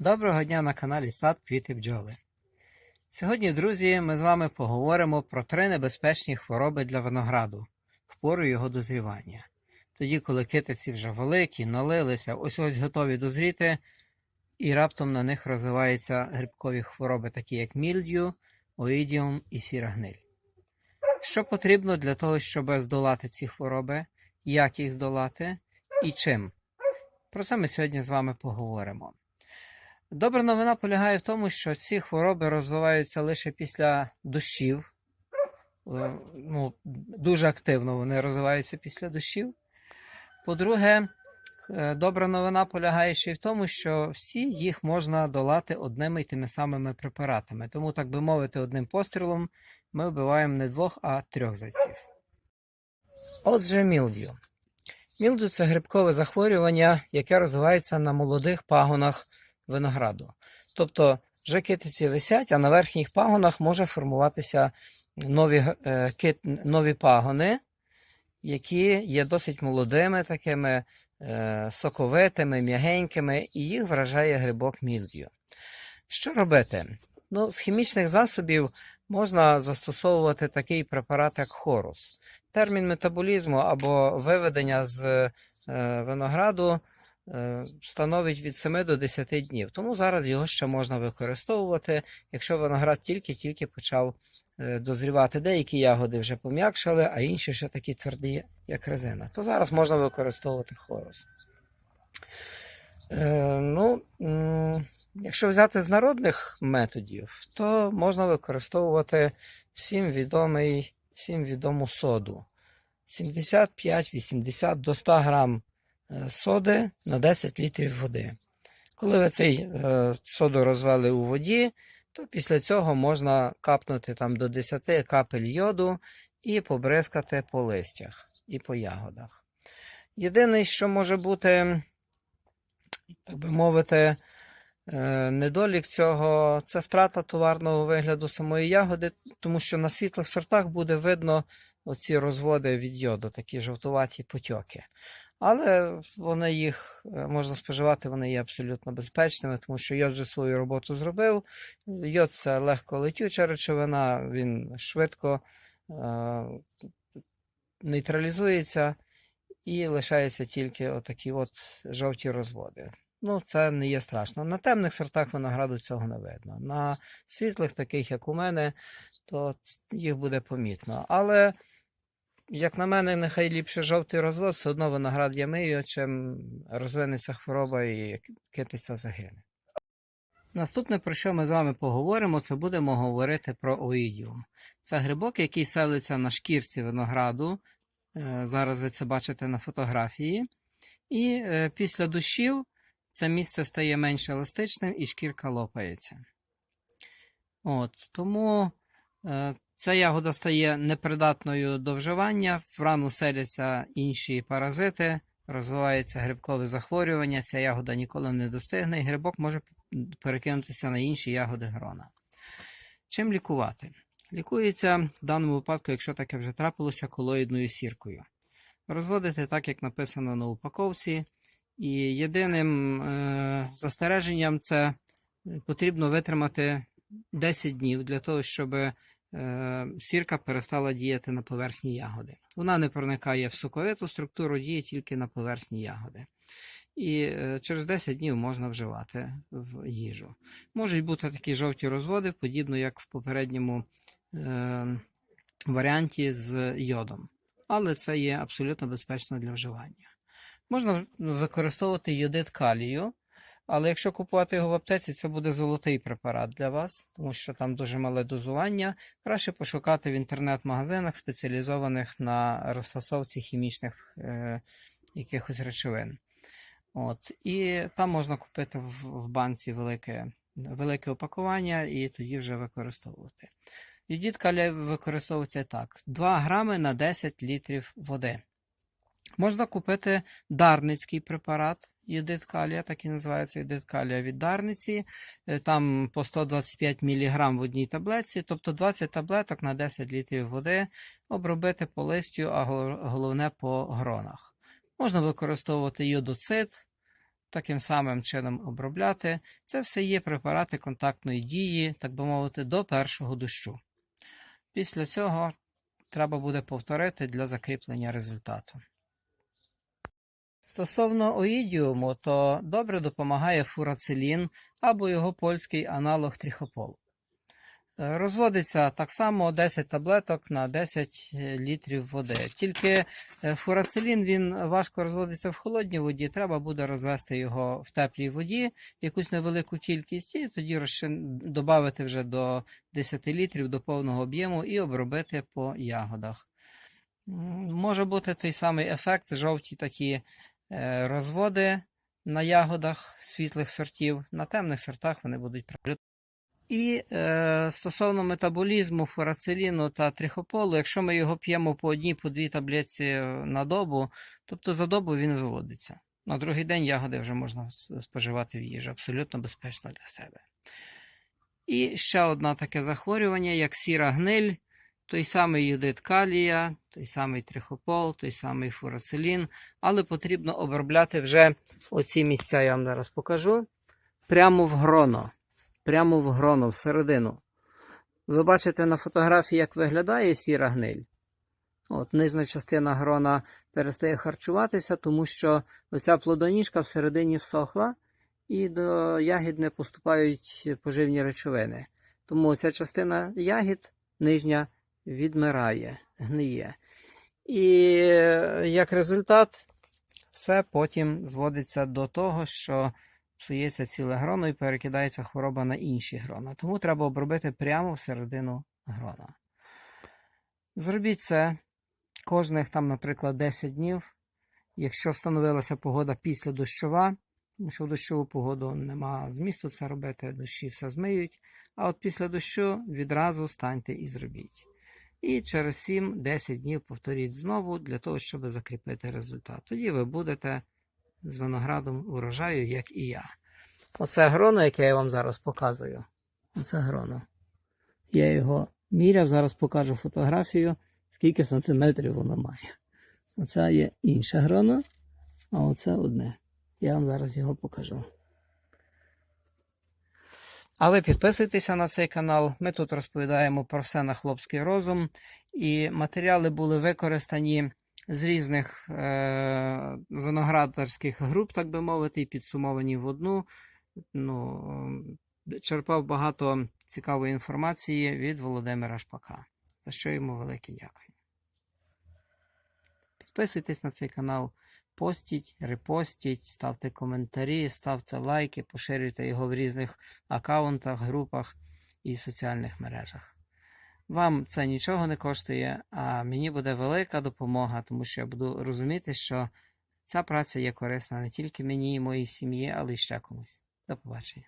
Доброго дня на каналі Сад Квіти Бджоли. Сьогодні, друзі, ми з вами поговоримо про три небезпечні хвороби для винограду в пору його дозрівання. Тоді, коли китиці вже великі, налилися, ось ось готові дозріти, і раптом на них розвиваються грибкові хвороби, такі як мільдю, оїдіум і сіра гниль. Що потрібно для того, щоб здолати ці хвороби, як їх здолати і чим? Про це ми сьогодні з вами поговоримо. Добра новина полягає в тому, що ці хвороби розвиваються лише після дощів. Е, Ну, дуже активно вони розвиваються після дощів. По-друге, е, добра новина полягає ще й в тому, що всі їх можна долати одними й тими самими препаратами. Тому, так би мовити, одним пострілом ми вбиваємо не двох, а трьох зайців. Отже, мілдю. Мілдю це грибкове захворювання, яке розвивається на молодих пагонах винограду. Тобто вже китиці висять, а на верхніх пагонах може формуватися нові, е, кит, нові пагони, які є досить молодими, такими е, соковитими, м'ягенькими, і їх вражає грибок мілдю. Що робити? Ну, з хімічних засобів можна застосовувати такий препарат, як хорус. Термін метаболізму або виведення з е, винограду становить від 7 до 10 днів. Тому зараз його ще можна використовувати, якщо виноград тільки-тільки почав е, дозрівати. Деякі ягоди вже пом'якшали, а інші ще такі тверді, як резина. То зараз можна використовувати хорус. Е, ну, якщо взяти з народних методів, то можна використовувати всім відомий, всім відому соду. 75-80 до 100 грам е, соди на 10 літрів води. Коли ви цей е, соду розвели у воді, то після цього можна капнути там до 10 капель йоду і побризкати по листях і по ягодах. Єдине, що може бути, так би мовити, е, недолік цього це втрата товарного вигляду самої ягоди, тому що на світлих сортах буде видно оці розводи від йоду, такі жовтуваті потьоки. Але вони їх е, можна споживати, вони є абсолютно безпечними, тому що йод вже свою роботу зробив. Йод це легко летюча речовина, він швидко е, нейтралізується і лишається тільки отакі от жовті розводи. Ну, це не є страшно. На темних сортах винограду цього не видно. На світлих, таких як у мене, то їх буде помітно. Але, як на мене, нехай ліпше жовтий розвод, все одно виноград я мию, чим розвинеться хвороба і китиця загине. Наступне, про що ми з вами поговоримо, це будемо говорити про оїдіум. Це грибок, який селиться на шкірці винограду. Е, Зараз ви це бачите на фотографії. І е, після дощів це місце стає менш еластичним і шкірка лопається. От, Тому е, ця ягода стає непридатною до вживання, в рану селяться інші паразити, розвивається грибкове захворювання, ця ягода ніколи не достигне, і грибок може перекинутися на інші ягоди грона. Чим лікувати? Лікується в даному випадку, якщо таке вже трапилося, колоїдною сіркою. Розводити так, як написано на упаковці. І єдиним е, застереженням це потрібно витримати 10 днів для того, щоб сірка перестала діяти на поверхні ягоди. Вона не проникає в соковиту структуру, діє тільки на поверхні ягоди. І е, через 10 днів можна вживати в їжу. Можуть бути такі жовті розводи, подібно як в попередньому е, варіанті з йодом. Але це є абсолютно безпечно для вживання. Можна використовувати йодит калію, але якщо купувати його в аптеці, це буде золотий препарат для вас, тому що там дуже мале дозування. Краще пошукати в інтернет-магазинах, спеціалізованих на розфасовці хімічних е, якихось речовин. От. І там можна купити в, в банці велике, велике опакування і тоді вже використовувати. Йодит калія використовується так: 2 грами на 10 літрів води. Можна купити дарницький препарат йодит калія, так і називається йодит калія від дарниці. Е, Там по 125 мг в одній таблетці, тобто 20 таблеток на 10 літрів води обробити по листю, а головне по гронах. Можна використовувати йодоцит, таким самим чином обробляти. Це все є препарати контактної дії, так би мовити, до першого дощу. Після цього треба буде повторити для закріплення результату. Стосовно оїдіуму, то добре допомагає фурацилін або його польський аналог тріхопол. Е, Розводиться так само 10 таблеток на 10 літрів води. Тільки е, фурацилін він важко розводиться в холодній воді, треба буде розвести його в теплій воді, якусь невелику кількість, і тоді розчин... додати вже до 10 літрів до повного об'єму і обробити по ягодах. Може бути той самий ефект, жовті такі е, розводи на ягодах світлих сортів, на темних сортах вони будуть працювати. І е, стосовно метаболізму фурациліну та трихополу, якщо ми його п'ємо по одній, по дві таблетці на добу, тобто за добу він виводиться. На другий день ягоди вже можна споживати в їжу, абсолютно безпечно для себе. І ще одне таке захворювання, як сіра гниль, той самий юдит калія, той самий трихопол, той самий фурацилін, але потрібно обробляти вже оці місця, я вам зараз покажу, прямо в гроно прямо в гроно, всередину. Ви бачите на фотографії, як виглядає сіра гниль. От, нижня частина грона перестає харчуватися, тому що оця плодоніжка всередині всохла, і до ягід не поступають поживні речовини. Тому ця частина ягід нижня відмирає, гниє. І е, як результат, все потім зводиться до того, що псується ціле гроно і перекидається хвороба на інші грона. Тому треба обробити прямо всередину грона. Зробіть це кожних там, наприклад, 10 днів. Якщо встановилася погода після дощова, тому що в дощову погоду нема змісту це робити, дощі все змиють. А от після дощу відразу станьте і зробіть. І через 7-10 днів повторіть знову для того, щоб закріпити результат. Тоді ви будете з виноградом урожаю, як і я. Оце гроно, яке я вам зараз показую. Оце гроно. Я його міряв, зараз покажу фотографію, скільки сантиметрів воно має. Оце є інше гроно, а оце одне. Я вам зараз його покажу. А ви підписуйтеся на цей канал. Ми тут розповідаємо про все на хлопський розум. І матеріали були використані з різних е- виноградарських груп, так би мовити, і підсумовані в одну. Ну, черпав багато цікавої інформації від Володимира Шпака, за що йому велике дякую. Підписуйтесь на цей канал, постіть, репостіть, ставте коментарі, ставте лайки, поширюйте його в різних аккаунтах, групах і соціальних мережах. Вам це нічого не коштує, а мені буде велика допомога, тому що я буду розуміти, що ця праця є корисна не тільки мені і моїй сім'ї, але й ще комусь. До побачення.